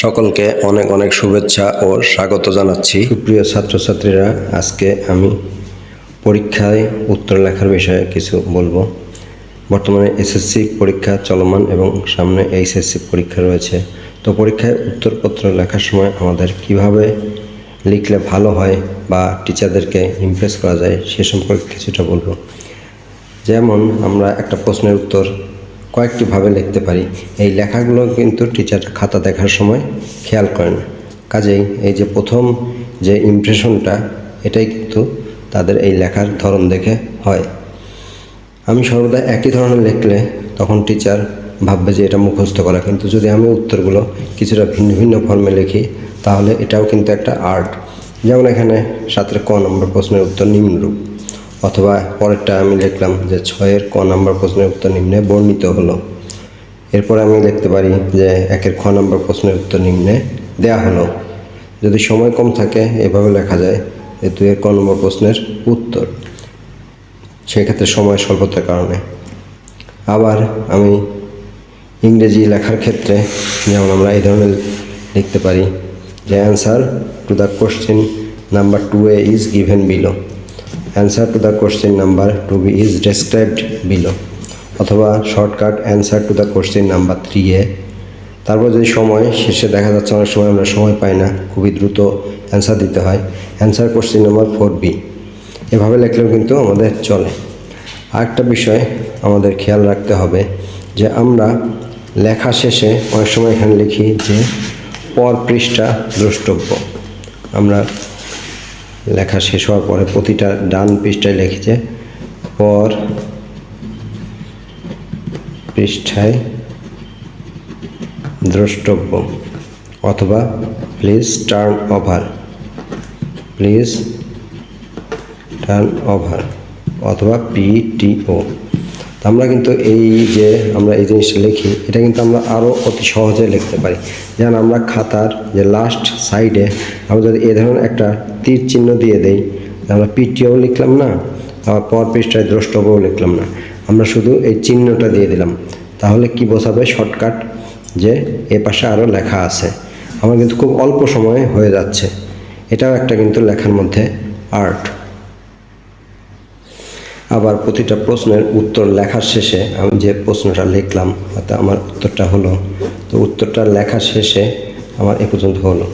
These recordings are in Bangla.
সকলকে অনেক অনেক শুভেচ্ছা ও স্বাগত জানাচ্ছি। সুপ্রিয় ছাত্রছাত্রীরা, আজকে আমি পরীক্ষায় উত্তর লেখার বিষয়ে কিছু বলব। বর্তমানে এসএসসি পরীক্ষা চলমান এবং সামনে এইচএসসি পরীক্ষা রয়েছে। তো পরীক্ষায় উত্তরপত্র লেখার সময় আমাদের কীভাবে লিখলে ভালো হয় বা টিচারদেরকে ইমপ্রেস করা যায় সে সম্পর্কে কিছুটা বলব। যেমন আমরা একটা প্রশ্নের উত্তর কয়েকটি ভাবে লিখতে পারি। এই লেখাগুলো কিন্তু টিচার খাতা দেখার সময় খেয়াল করেন। কাজেই এই যে প্রথম যে ইমপ্রেশনটা এটাই কিন্তু তাদের এই লেখার ধরন দেখে হয়। আমি সর্বদা একই ধরনের লিখলে তখন টিচার ভাববে যে এটা মুখস্থ করা। কিন্তু যদি আমি উত্তরগুলো কিছুটা ভিন্ন ভিন্ন ফর্মে লিখি, তাহলে এটাও কিন্তু একটা আর্ট যেমন এখানে সাতের ক নম্বর প্রশ্নের উত্তর নিম্নরূপ। অথবা পরেরটা আমি লিখলাম যে ছয়ের ক নম্বর প্রশ্নের উত্তর নিম্নে বর্ণিত হলো। এরপর আমি লিখতে পারি যে একের খ নম্বর প্রশ্নের উত্তর নিম্নে দেয়া হলো। যদি সময় কম থাকে, এভাবে লেখা যায় যে দুইয়ের ক নম্বর প্রশ্নের উত্তর। সেক্ষেত্রে সময় স্বল্পতার কারণে। আবার আমি ইংরেজি লেখার ক্ষেত্রে যেমন আমরা এই ধরনের লিখতে পারি যে answer to the question number two A is given below answer to the question number two B is described below অথবা shortcut answer to the question number three A. তারপর যদি সময় শেষে দেখা যাচ্ছে অনেক সময় আমরা সময় পাই না, খুবই দ্রুত অ্যান্সার দিতে হয়। Answer question number four B এভাবে লিখলেও কিন্তু আমাদের চলে। আরেকটা বিষয় আমাদের খেয়াল রাখতে হবে যে আমরা লেখা শেষে অনেক সময় এখানে লিখি যে পর পৃষ্ঠা দ্রষ্টব্য। আমরা লেখা শেষ হওয়ার পরে প্রতিটা ডান পৃষ্ঠায় লিখেছে, পর পৃষ্ঠায় দ্রষ্টব্য অথবা please turn over please turn over অথবা পিটিও আমরা কিন্তু এই যে আমরা এই জিনিসটা লিখি, এটা কিন্তু আমরা আরও অতি সহজে লিখতে পারি। যেমন আমরা খাতার যে লাস্ট সাইডে আমরা যদি এ ধরনের একটা তীর চিহ্ন দিয়ে দেই, আমরা পিটিও লিখলাম না, আবার পর পৃষ্ঠায় দ্রষ্টব্যও লিখলাম না। আমরা শুধু এই চিহ্নটা দিয়ে দিলাম। তাহলে কি বোঝাবে শর্টকাট যে এ পাশে আরও লেখা আছে। আমার কিন্তু খুব অল্প সময়ে হয়ে যাচ্ছে। এটাও একটা কিন্তু লেখার মধ্যে আর্ট আবার প্রতিটা প্রশ্নের উত্তর লেখার শেষে আমি যে প্রশ্নটা লিখলাম হয়তো আমার উত্তরটা হলো, তো উত্তরটা লেখার শেষে আমার এ পর্যন্ত হলো।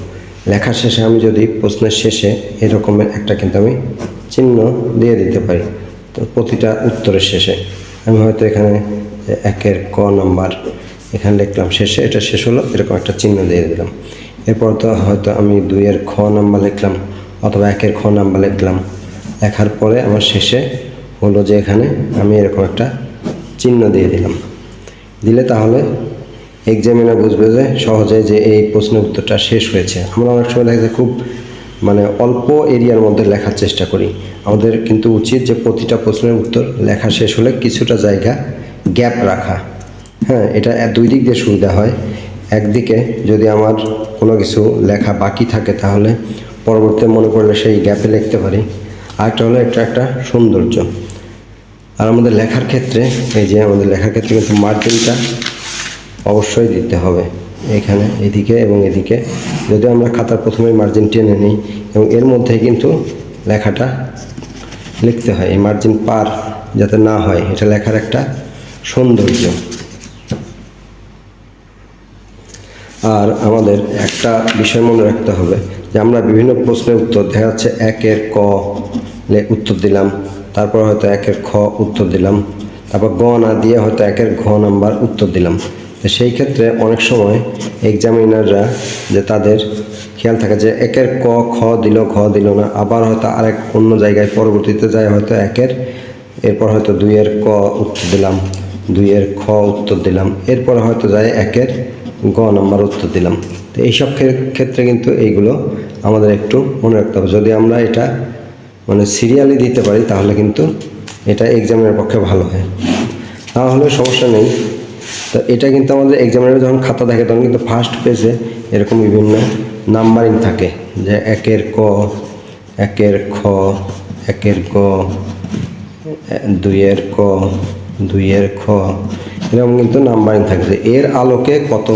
লেখার শেষে আমি যদি প্রশ্নের শেষে এরকমের একটা কিন্তু আমি চিহ্ন দিয়ে দিতে পারি, তো প্রতিটা উত্তরের শেষে। আমি হয়তো এখানে একের ক নাম্বার এখানে লিখলাম, শেষে এটা শেষ হলো, এরকম একটা চিহ্ন দিয়ে দিলাম। এরপর তো হয়তো আমি দুইয়ের খ নাম্বার লিখলাম, অথবা একের খ নাম্বার লিখলাম। লেখার পরে আমার শেষে হলো যে এখানে আমি এরকম একটা চিহ্ন দিয়ে দিলাম। দিলে তাহলে এক্সামিনার বুঝবে যে সহজে যে এই প্রশ্নের উত্তরটা শেষ হয়েছে। আমরা অনেক সময় দেখা যায় খুব মানে অল্প এরিয়ার মধ্যে লেখার চেষ্টা করি। আমাদের কিন্তু উচিত যে প্রতিটা প্রশ্নের উত্তর লেখা শেষ হলে কিছুটা জায়গা গ্যাপ রাখা। হ্যাঁ এটা দুই দিক দিয়ে সুবিধা হয়। একদিকে যদি আমার কোনো কিছু লেখা বাকি থাকে তাহলে পরবর্তীতে মনে করলে সেই গ্যাপে লিখতে পারি। আরেকটা হলো এটা একটা সৌন্দর্য। আর আমাদের লেখার ক্ষেত্রে, এই যে আমাদের লেখার ক্ষেত্রে কিন্তু মার্জিনটা অবশ্যই দিতে হবে। এখানে, এদিকে এবং এদিকে। যদি আমরা খাতার প্রথমে মার্জিন টেনে নিই, এবং এর মধ্যেই কিন্তু লেখাটা লিখতে হয়, এই মার্জিন পার যাতে না হয়, এটা লেখার একটা সৌন্দর্য। আর আমাদের একটা বিষয় মনে রাখতে হবে যে, আমরা বিভিন্ন প্রশ্নের উত্তর, দেখা যাচ্ছে একের ক উত্তর দিলাম। তারপর হয়তো একের খ উত্তর দিলাম। তারপর গ না দিয়ে হয়তো একের ঘ নাম্বার উত্তর দিলাম। তো সেই ক্ষেত্রে অনেক সময় এক্সামিনাররা যে তাদের খেয়াল থাকে যে একের ক, খ দিল, ঘ দিল না, আবার হয়তো আরেক অন্য জায়গায় পরবর্তীতে যায় হয়তো একের, এরপর হয়তো দুইয়ের ক উত্তর দিলাম, দুইয়ের খ উত্তর দিলাম, এরপর হয়তো যায় একের গ নাম্বার উত্তর দিলাম। তো এইসব ক্ষেত্রে কিন্তু এইগুলো আমাদের একটু মনে রাখতে হবে। যদি আমরা এটা মানে সিরিয়ালি দিতে পারি, তাহলে কিন্তু এটা এক্সামের পক্ষে ভালো হয়। তাহলে সমস্যা নেই। তো এটা কিন্তু আমাদের এক্সামিনার যখন খাতা দেখে, তখন কিন্তু ফার্স্ট পেজে এরকম বিভিন্ন নাম্বারিং থাকে, যে একের ক, একের খ, একের ক দুইয়ের ক, দুইয়ের খ, এরকম কিন্তু নাম্বারিং থাকবে এর আলোকে কত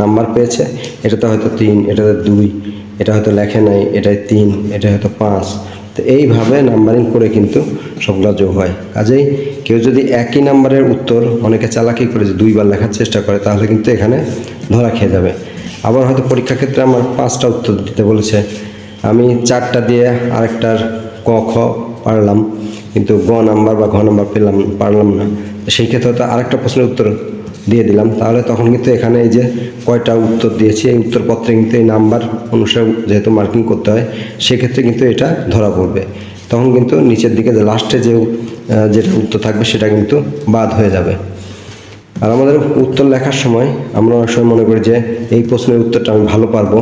নাম্বার পেয়েছে, এটাতে হয়তো তিন, এটাতে দুই, এটা হয়তো লেখে নাই এটাই তিন এটা হয়তো পাঁচ তো এইভাবে নাম্বারিং করে কিন্তু সবগুলো যোগ হয়। কাজেই কেউ যদি একই নাম্বারের উত্তর অনেকে চালাকি করে যে দুইবার লেখার চেষ্টা করে, তাহলে কিন্তু এখানে ধরা খেয়ে যাবে। আবার হয়তো পরীক্ষা ক্ষেত্রে আমার পাঁচটা উত্তর দিতে বলেছে। আমি চারটা দিয়ে আরেকটার ক, খ পারলাম, কিন্তু গ নাম্বার বা ঘ নাম্বার পেলাম, পারলাম না। সেই ক্ষেত্রে হয়তো আরেকটা প্রশ্নের উত্তর দিয়ে দিলাম। তাহলে তখন কিন্তু এখানে এই যে কয়টা উত্তর দিয়েছি, এই উত্তরপত্রে কিন্তু এই নাম্বার অনুসারে যেহেতু মার্কিং করতে হয়, সেক্ষেত্রে কিন্তু এটা ধরা পড়বে। তখন কিন্তু নিচের দিকে লাস্টে যে যেটা উত্তর থাকবে সেটা কিন্তু বাদ হয়ে যাবে। আর আমাদের উত্তর লেখার সময় আমরা অনেক সময় মনে করি যে এই প্রশ্নের উত্তরটা আমি ভালো পারব।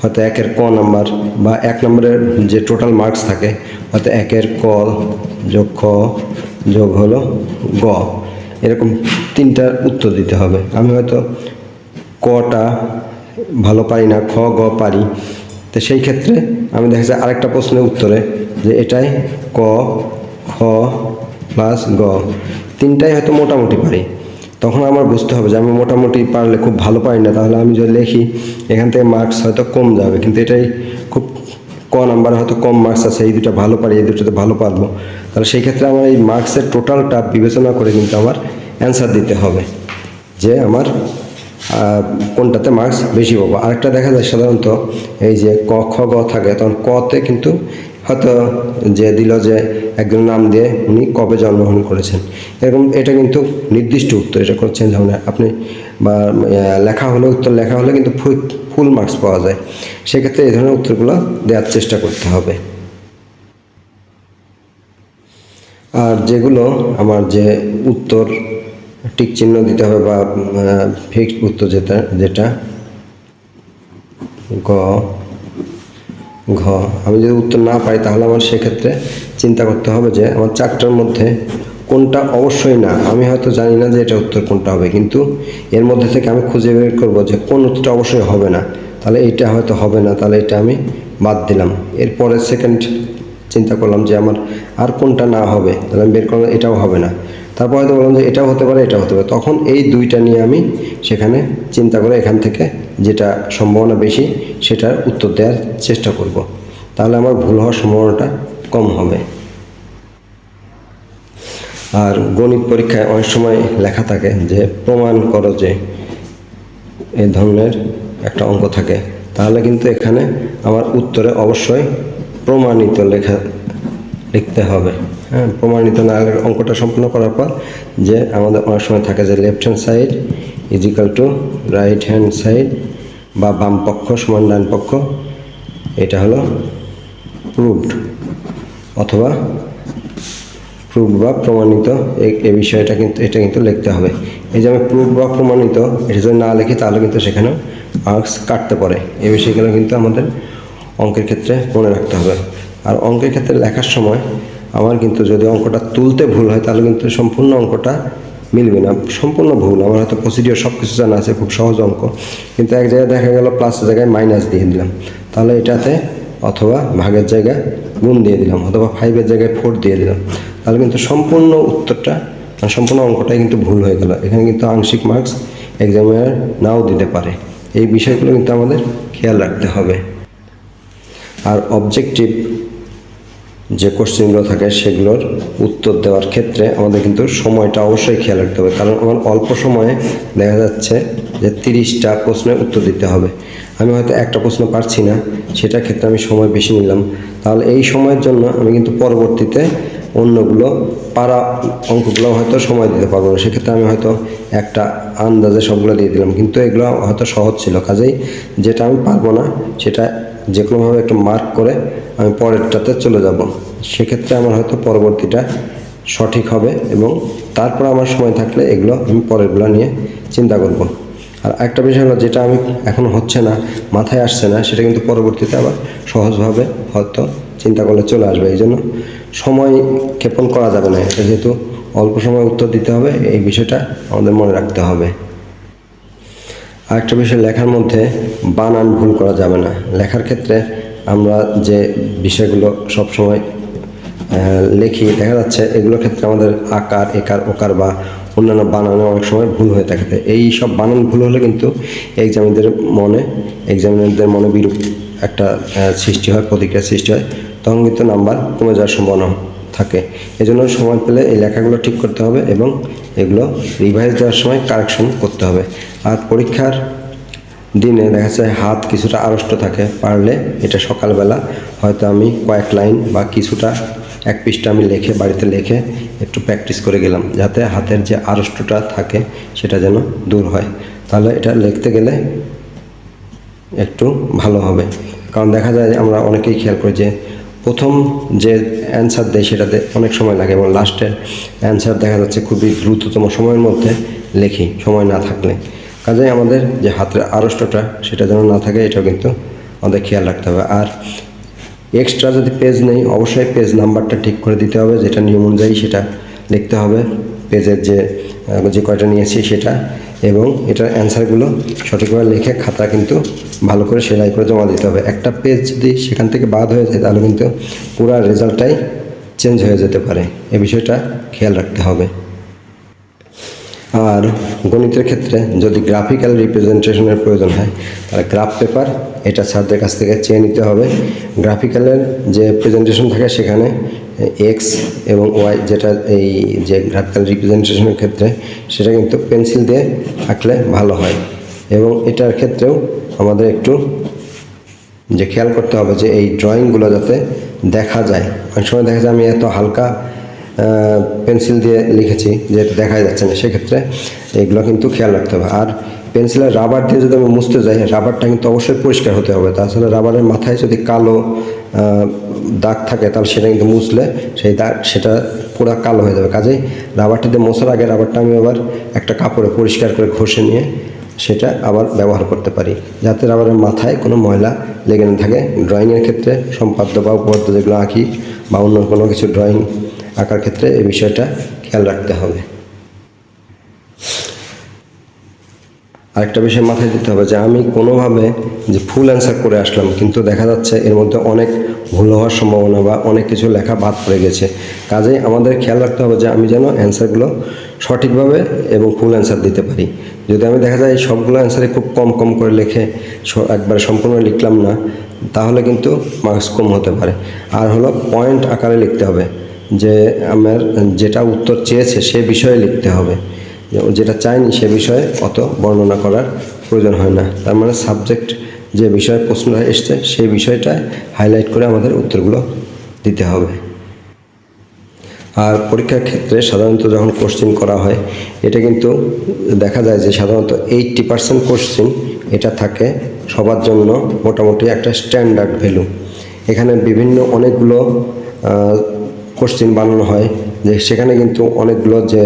হয়তো একের ক নাম্বার বা এক নম্বরের যে টোটাল মার্কস থাকে, হয়তো একের ক যোগ খ যোগ হলো গ। এরকম তিনটা উত্তর দিতে হবে। আমি হয়তো কটা ভালো পারি না, খ, গ পারি। তো সেই ক্ষেত্রে আমি দেখা যায় আরেকটা প্রশ্নের উত্তরে যে এটাই ক, খ প্লাস গ। তিনটাই হয়তো মোটামুটি পারি। তখন আমার বুঝতে হবে যে আমি মোটামুটি পারলে খুব ভালো পারি না, তাহলে আমি যদি লিখি এখান থেকে মার্কস হয়তো কম যাবে। কিন্তু এটাই খুব ক নাম্বার হয়তো কম মার্কস আছে, এই দুটো ভালো পারি, এই দুটোতে ভালো পারব। তাহলে সেই ক্ষেত্রে আমার এই মার্কসের টোটালটা বিবেচনা করে কিন্তু আমার অ্যান্সার দিতে হবে, যে আমার কোনটাতে মার্কস বেশি পাবো। আরেকটা দেখা যায় সাধারণত, এই যে ক, খ, গ থাকে, তখন কতে কিন্তু হয়তো যে দিল যে একজন নাম দিয়ে উনি কবে জন্মগ্রহণ করেছেন। এরকম, এটা কিন্তু নির্দিষ্ট উত্তর, এটা কোনো চেঞ্জ হবে না। আপনি বা লেখা হলে উত্তর লেখা হলে কিন্তু ফুল মার্কস পাওয়া যায়। সেক্ষেত্রে এই ধরনের উত্তরগুলো দেওয়ার চেষ্টা করতে হবে। আর যেগুলো আমার যে উত্তর টিক চিহ্ন দিতে হবে বা ফিক্সড উত্তর যেটা যেটা গ, ঘ, আমি যদি উত্তর না পাই তাহলে আমার সেক্ষেত্রে চিন্তা করতে হবে যে আমার চারটার মধ্যে কোনটা? অবশ্যই না। আমি হয়তো জানি না যে এটা উত্তর কোনটা হবে, কিন্তু এর মধ্যে থেকে আমি খুঁজে বের করব যে কোন উত্তরটা অবশ্যই হবে না। তাহলে এটা হয়তো হবে না, তাহলে এটা আমি বাদ দিলাম। এরপরে সেকেন্ড চিন্তা করলাম যে আমার আর কোনটা না হবে, তাহলে আমি বের করলাম এটাও হবে না। তারপর হয়তো বললাম যে এটাও হতে পারে, এটাও হতে পারে। তখন এই দুইটা নিয়ে আমি সেখানে চিন্তা করে এখান থেকে যেটা সম্ভাবনা বেশি, সেটার উত্তর দেওয়ার চেষ্টা করব। তাহলে আমার ভুল হওয়ার সম্ভাবনাটা কম হবে। আর গণিত পরীক্ষায় অনেক সময় লেখা থাকে যে প্রমাণ করো যে এই ধরনের একটা অঙ্ক থাকে। তাহলে কিন্তু এখানে আমার উত্তরে অবশ্যই প্রমাণিত লেখা লিখতে হবে। হ্যাঁ প্রমাণিত না অঙ্কটা সম্পূর্ণ করার পর যে আমাদের অনেক সময় থাকে যে left hand side equal to right hand side বা বাম পক্ষ সমান ডান পক্ষ, এটা হলো প্রুভড অথবা প্রুভ বা প্রমাণিত এই বিষয়টা কিন্তু, এটা কিন্তু লিখতে হবে। এই যে আমি প্রুফ বা প্রমাণিত, এটা যদি না লিখি তাহলে কিন্তু সেখানে মার্কস কাটতে পারে। এই বিষয়গুলো কিন্তু আমাদের অঙ্কের ক্ষেত্রে মনে রাখতে হবে। আর অঙ্কের ক্ষেত্রে লেখার সময় আমার কিন্তু যদি অঙ্কটা তুলতে ভুল হয় তাহলে কিন্তু সম্পূর্ণ অঙ্কটা মিলবে না। সম্পূর্ণ ভুল। আমার হয়তো প্রসিডিওর সব কিছু জানা আছে, খুব সহজ অঙ্ক। কিন্তু এক জায়গায় দেখা গেল প্লাসের জায়গায় মাইনাস দিয়ে দিলাম। তাহলে এটাতে অথবা ভাগের জায়গায় গুণ দিয়ে দিলাম, অথবা ফাইভের জায়গায় ফোর দিয়ে দিলাম। তাহলে কিন্তু সম্পূর্ণ উত্তরটা মানে সম্পূর্ণ অঙ্কটাই কিন্তু ভুল হয়ে গেল। এখানে কিন্তু আংশিক মার্কস এক্সামিনার নাও দিতে পারে। এই বিষয়গুলো কিন্তু আমাদের খেয়াল রাখতে হবে। আর অবজেক্টিভ যে কোশ্চেনগুলো থাকে, সেগুলোর উত্তর দেওয়ার ক্ষেত্রে আমাদের কিন্তু সময়টা অবশ্যই খেয়াল রাখতে হবে। কারণ আমার অল্প সময়ে দেখা যাচ্ছে যে তিরিশটা প্রশ্নের উত্তর দিতে হবে। আমি হয়তো একটা প্রশ্ন পারছি না, সেটার ক্ষেত্রে আমি সময় বেশি নিলাম। তাহলে এই সময়ের জন্য আমি কিন্তু পরবর্তীতে অন্যগুলো পারা অঙ্কগুলো হয়তো সময় দিতে পারব না। সেক্ষেত্রে আমি হয়তো একটা আন্দাজে সবগুলো দিয়ে দিলাম। কিন্তু এগুলো হয়তো সহজ ছিল। কাজেই যেটা আমি পারব না, সেটা যে কোনোভাবে একটু মার্ক করে আমি পরেরটাতে চলে যাব। সেক্ষেত্রে আমার হয়তো পরবর্তীটা সঠিক হবে এবং তারপর আমার সময় থাকলে এগুলো আমি পরেরগুলো নিয়ে চিন্তা করব। আর একটা বিষয় হলো, যেটা আমি এখন হচ্ছে না, মাথায় আসছে না, সেটা কিন্তু পরবর্তীতে আবার সহজভাবে হয়তো চিন্তা করলে চলে আসবে। এই জন্য সময় ক্ষেপণ করা যাবে না। এটা যেহেতু অল্প সময় উত্তর দিতে হবে, এই বিষয়টা আমাদের মনে রাখতে হবে। আরেকটা বিষয়, লেখার মধ্যে বানান ভুল করা যাবে না। লেখার ক্ষেত্রে আমরা যে বিষয়গুলো সবসময় লিখি, দেখা যাচ্ছে এগুলোর ক্ষেত্রে আমাদের আকার, একার, ওকার বা অন্যান্য বানানে অনেক সময় ভুল হয়ে থাকে। এই সব বানান ভুল হলে কিন্তু এক্সামিনদের মনে এক্সামিনারদের মনে বিরূপ একটা সৃষ্টি হয়, প্রতিক্রিয়া সৃষ্টি হয়। তখন কিন্তু নাম্বার কমে যাওয়ার সম্ভাবনা থাকে। এজন্য সময় পেলে এই লেখাগুলো ঠিক করতে হবে এবং এগুলো রিভাইজ দেওয়ার সময় কারেকশন করতে হবে। আর পরীক্ষার দিনে দেখা যায় হাত কিছুটা আড়ষ্ট থাকে, পারলে এটা সকালবেলা হয়তো আমি কয়েক লাইন বা কিছুটা, এক পৃষ্ঠা আমি লিখে বাড়িতে লিখে একটু প্র্যাকটিস করে গেলাম, যাতে হাতের যে আড়ষ্টটা থাকে সেটা যেন দূর হয়। তাহলে এটা লিখতে গেলে একটু ভালো হবে। কারণ দেখা যায় আমরা অনেকেই খেয়াল করি যে প্রথম যে অ্যান্সার দেয় সেটাতে অনেক সময় লাগে এবং লাস্টের অ্যান্সার দেখা যাচ্ছে খুবই দ্রুততম সময়ের মধ্যে লেখি, সময় না থাকলে। কাজেই আমাদের যে হাতের আড়ষ্টটা সেটা যেন না থাকে, এটাও কিন্তু আমাদের খেয়াল রাখতে হবে। আর এক্সট্রা যদি পেজ নেই, অবশ্যই পেজ নাম্বারটা ঠিক করে দিতে হবে, যেটা নিয়ম অনুযায়ী সেটা লিখতে হবে। পেজের যে যে কয়টা নিয়েছি সেটা এবং এটার অ্যান্সারগুলো সঠিকভাবে লিখে খাতা কিন্তু ভালো করে সেলাই করে জমা দিতে হবে। একটা পেজ যদি সেখান থেকে বাদ হয়ে যায় তাহলে কিন্তু পুরো রেজাল্টটাই চেঞ্জ হয়ে যেতে পারে। এ বিষয়টা খেয়াল রাখতে হবে। আর গণিতের ক্ষেত্রে যদি গ্রাফিক্যাল রিপ্রেজেন্টেশনের প্রয়োজন হয়, তাহলে গ্রাফ পেপার এটা স্যারদের কাছ থেকে চেয়ে নিতে হবে। গ্রাফিক্যালের যে প্রেজেন্টেশন থাকে সেখানে এক্স এবং ওয়াই যেটা এই যে গ্রাফিক্যাল রিপ্রেজেন্টেশনের ক্ষেত্রে, সেটা কিন্তু পেন্সিল দিয়ে আঁকলে ভালো হয়। এবং এটার ক্ষেত্রেও আমাদের একটু যে খেয়াল করতে হবে যে এই ড্রয়িংগুলো যাতে দেখা যায়। অনেক সময় দেখা যায় আমি এত হালকা পেন্সিল দিয়ে লিখেছি যে দেখা যাচ্ছে না। সেক্ষেত্রে এইগুলো কিন্তু খেয়াল রাখতে হবে। আর পেন্সিলের রাবার দিয়ে যদি আমি মুছতে যাই রাবারটা কিন্তু অবশ্যই পরিষ্কার হতে হবে। তাছাড়া রাবারের মাথায় যদি কালো দাগ থাকে, তাহলে সেটা কিন্তু মুছলে সেই দাগ সেটা পুরো কালো হয়ে যাবে। কাজেই রাবারটা দিয়ে মোছার আগে রাবারটা আমি আবার একটা কাপড়ে পরিষ্কার করে ঘষে নিয়ে সেটা আবার ব্যবহার করতে পারি। যাতে রাবারের মাথায় কোনো ময়লা লেগে না থাকে। ড্রয়িংয়ের ক্ষেত্রে সম্পাদ্য বা উপপাদ্য যেগুলো আঁকি বা অন্য কোনো কিছু ড্রয়িং আঁকার ক্ষেত্রে এই বিষয়টা খেয়াল রাখতে হবে। আরেকটা বিষয় মাথায় দিতে হবে যে আমি কোনোভাবে যে ফুল অ্যান্সার করে আসলাম, কিন্তু দেখা যাচ্ছে এর মধ্যে অনেক ভুল হওয়ার সম্ভাবনা বা অনেক কিছু লেখা বাদ পড়ে গেছে। কাজেই আমাদের খেয়াল রাখতে হবে যে আমি যেন অ্যান্সারগুলো সঠিকভাবে এবং ফুল অ্যান্সার দিতে পারি। যদি আমি দেখা যায় সবগুলো অ্যান্সারে খুব কম কম করে লিখে একবারে সম্পূর্ণ লিখলাম না, তাহলে কিন্তু মার্কস কম হতে পারে। আর হলো পয়েন্ট আকারে লিখতে হবে, যে আমার যেটা উত্তর চেয়েছে সে বিষয়ে লিখতে হবে। যেটা চায়নি সে বিষয়ে অত বর্ণনা করার প্রয়োজন হয় না। তার মানে সাবজেক্ট যে বিষয়ে প্রশ্নটা এসছে, সেই বিষয়টা হাইলাইট করে আমাদের উত্তরগুলো দিতে হবে। আর পরীক্ষার ক্ষেত্রে সাধারণত যখন কোশ্চিন করা হয়, এটা কিন্তু দেখা যায় যে সাধারণত এইট্টি পার্সেন্ট কোশ্চিন এটা থাকে সবার জন্য মোটামুটি একটা স্ট্যান্ডার্ড ভ্যালু এখানে বিভিন্ন অনেকগুলো কোশ্চিন বানানো হয়। যে সেখানে কিন্তু অনেকগুলো যে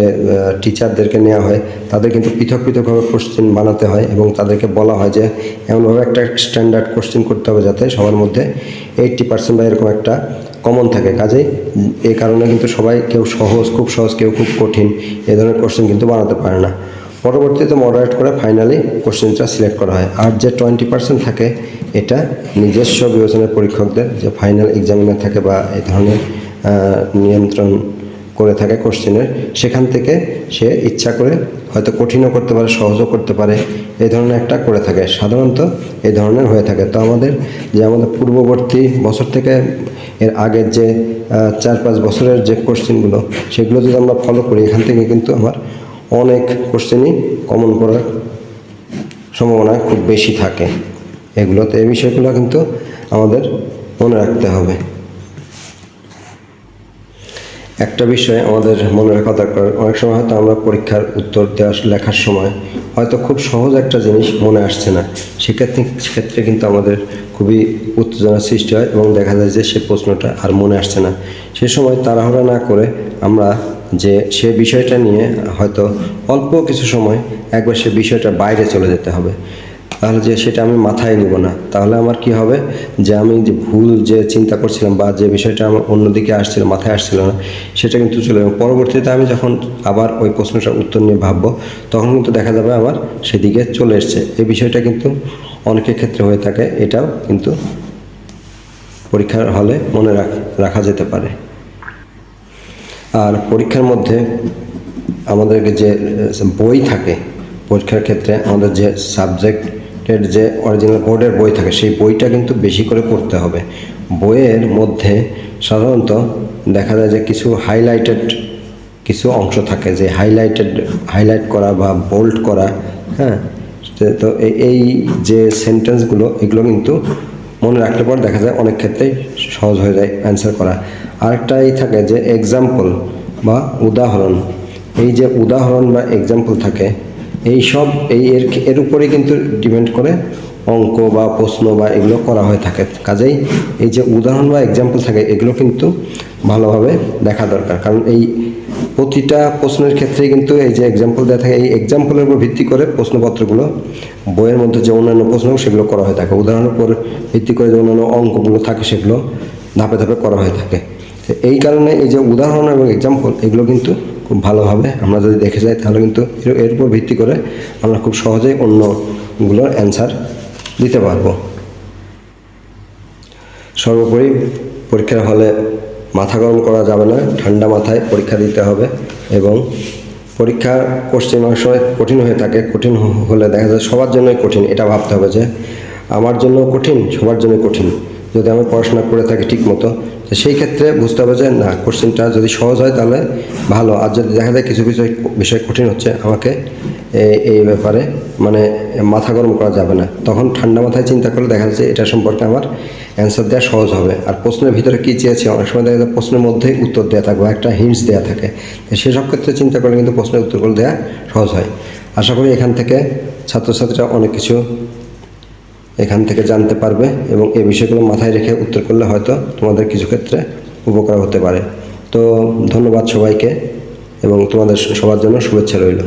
টিচারদেরকে নেওয়া হয়, তাদের কিন্তু পৃথক পৃথকভাবে কোশ্চিন বানাতে হয় এবং তাদেরকে বলা হয় যে, এমনভাবে একটা স্ট্যান্ডার্ড কোশ্চিন করতে হবে যাতে সবার মধ্যে এইট্টি পার্সেন্ট বা এরকম একটা কমন থাকে। কাজেই এই কারণে কিন্তু সবাই কেউ সহজ, খুব সহজ, কেউ খুব কঠিন এই ধরনের কোশ্চেন কিন্তু বানাতে পারে না। পরবর্তীতে মডারেট করে ফাইনালি কোশ্চেনটা সিলেক্ট করা হয়। আর যে টোয়েন্টি পার্সেন্ট থাকে, এটা নিজস্ব বিবেচনার পরীক্ষকদের যে ফাইনাল এক্সামিনার থাকে বা এই ধরনের নিয়ন্ত্রণ করে থাকে কোশ্চেনের সেখান থেকে সে ইচ্ছা করে হয়তো কঠিনও করতে পারে, সহজও করতে পারে, এই ধরনের একটা করে থাকে। সাধারণত এই ধরনের হয়ে থাকে। তো আমাদের যে আমাদের পূর্ববর্তী বছর থেকে এর আগের যে চার পাঁচ বছরের যে কোশ্চেনগুলো সেগুলো যদি আমরা ফলো করি, এখান থেকে কিন্তু আমার অনেক কোশ্চেনই কমন করার সম্ভাবনা খুব বেশি থাকে। এগুলোতে এই বিষয়গুলো কিন্তু আমাদের মনে রাখতে হবে। একটা বিষয় আমাদের মনে রাখা দরকার। অনেক সময় হয়তো আমরা পরীক্ষার উত্তর দেওয়া লেখার সময় হয়তো খুব সহজ একটা জিনিস মনে আসছে না। সেক্ষেত্রে সেক্ষেত্রে কিন্তু আমাদের খুবই উত্তেজনার সৃষ্টি হয় এবং দেখা যায় যে সে প্রশ্নটা আর মনে আসছে না। সে সময় তাড়াহুড়া না করে আমরা যে সে বিষয়টা নিয়ে হয়তো অল্প কিছু সময় একবার সে বিষয়টা বাইরে চলে যেতে হবে। তাহলে যে সেটা আমি মাথায় নিব না। তাহলে আমার কি হবে? যে আমি যে ভুল যে চিন্তা করছিলাম বা যে বিষয়টা আমার অন্যদিকে আসছিল, মাথায় আসছিল না, সেটা কিন্তু চলে যাবে। পরবর্তীতে আমি যখন আবার ওই প্রশ্নটার উত্তর নিয়ে ভাববো, তখন কিন্তু দেখা যাবে আমার সেদিকে চলে এসছে। এই বিষয়টা কিন্তু অনেকের ক্ষেত্রে হয়ে থাকে। এটাও কিন্তু পরীক্ষার হলে মনে রাখ- রাখা যেতে পারে। আর পরীক্ষার মধ্যে আমাদেরকে যে বই থাকে, পরীক্ষার ক্ষেত্রে আমাদের যে সাবজেক্টের যে অরিজিনাল বোর্ডের বই থাকে, সেই বইটা কিন্তু বেশি করে পড়তে হবে। বইয়ের মধ্যে সাধারণত দেখা যায় যে কিছু হাইলাইটেড কিছু অংশ থাকে, যে হাইলাইটেড হাইলাইট করা বা বোল্ড করা হ্যাঁ? তো- এই যে সেন্টেন্সগুলো এগুলো কিন্তু মনে রাখলে পর দেখা যায় অনেক ক্ষেত্রেই সহজ হয়ে যায় অ্যান্সার করা। আরেকটাই থাকে যে এক্সাম্পল বা উদাহরণ। এই যে উদাহরণ বা এক্সাম্পল থাকে এই সব, এই এর এর উপরে কিন্তু ডিপেন্ড করে অঙ্ক বা প্রশ্ন বা এগুলো করা হয়ে থাকে। কাজেই এই যে উদাহরণ বা এক্সাম্পল থাকে, এগুলো কিন্তু ভালোভাবে দেখা দরকার। কারণ এই প্রতিটা প্রশ্নের ক্ষেত্রেই কিন্তু এই যে এক্সাম্পল দেওয়া থাকে, এই এক্সাম্পলের উপর ভিত্তি করে প্রশ্নপত্রগুলো, বইয়ের মধ্যে যে অন্যান্য প্রশ্ন সেগুলো করা হয়ে থাকে। উদাহরণের উপর ভিত্তি করে যে অন্যান্য অঙ্কগুলো থাকে সেগুলো ধাপে ধাপে করা হয়ে থাকে। এই কারণে এই যে উদাহরণ এবং এক্সাম্পল এগুলো কিন্তু খুব ভালোভাবে আমরা যদি দেখে যাই, তাহলে কিন্তু এর- উপর ভিত্তি করে আমরা খুব সহজেই অন্যগুলোর অ্যান্সার দিতে পারব। সর্বোপরি পরীক্ষার হলে মাথা গরম করা যাবে না, ঠান্ডা মাথায় পরীক্ষা দিতে হবে এবং পরীক্ষা কোশ্চেন অনেক কঠিন হয়ে থাকে, কঠিন হলে দেখা যায় সবার জন্যই কঠিন, এটা ভাবতে হবে যে আমার জন্য কঠিন, সবার জন্য কঠিন। যদি আমি পড়াশোনা করে থাকি ঠিক মতো তো সেই ক্ষেত্রে বুঝতে হবে যে, না কোশ্চেনটা যদি সহজ হয় তাহলে ভালো। আর যদি দেখা যায় কিছু কিছু বিষয় কঠিন হচ্ছে, আমাকে এই ব্যাপারে মানে মাথা গরম করা যাবে না। তখন ঠান্ডা মাথায় চিন্তা করলে দেখা যাচ্ছে এটা সম্পর্কে আমার অ্যান্সার দেওয়া সহজ হবে। আর প্রশ্নের ভিতরে কী চেয়েছে? অনেক সময় দেখা যায় প্রশ্নের মধ্যেই উত্তর দেওয়া থাকবে একটা হিন্টস দেওয়া থাকে। সেসব ক্ষেত্রে চিন্তা করলে কিন্তু প্রশ্নের উত্তরগুলো দেওয়া সহজ হয়। আশা করি এখান থেকে ছাত্রছাত্রীরা অনেক কিছু এখান থেকে জানতে পারবে এবং এই বিষয়গুলো মাথায় রেখে উত্তর করলে হয়তো তোমাদের কিছু ক্ষেত্রে উপকার হতে পারে। তো ধন্যবাদ সবাইকে এবং তোমাদের সবার জন্য শুভেচ্ছা রইল।